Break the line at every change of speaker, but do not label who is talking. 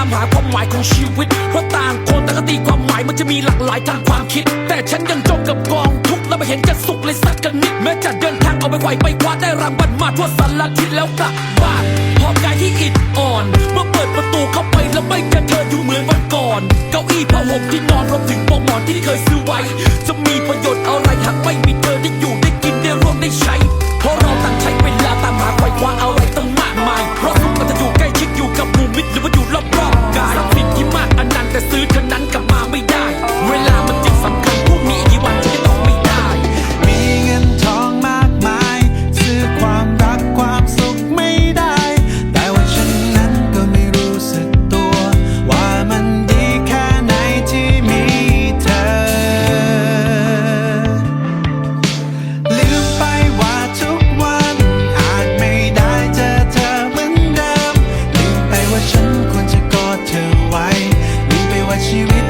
ามายตามหาความหมา
ยของชีวิต เพราะต่างคนแต่างก็ตีความหมายมันจะมีหลากหลายทางความคิด แต่ฉันยังจมกับกองทุกข์และไม่เห็นจะสุขเลยสักกันนิดแม้จะเดินทางเอาไปไขว่ไปคว้าได้รางวัลมาทั่วสารทิศแล้วกลับบ้านหอบกายที่อิดอ่อน เมื่อเปิดประตูเข้าไปแล้วไม่เจอเธออยู่เหมือนวันก่อน เก้าอี้ผ้าห่มที่นอนรวมถึงปอกหมอนที่เคยซื้อไว้ จะมีประโยชน์อะไรหากไม่มีเธอได้อยู่ได้กินได้ร่วมได้ใช้ เพราะเราต่างใช้เวลาตามหาไขว่คว้าอะไรตั้ง ชีวิต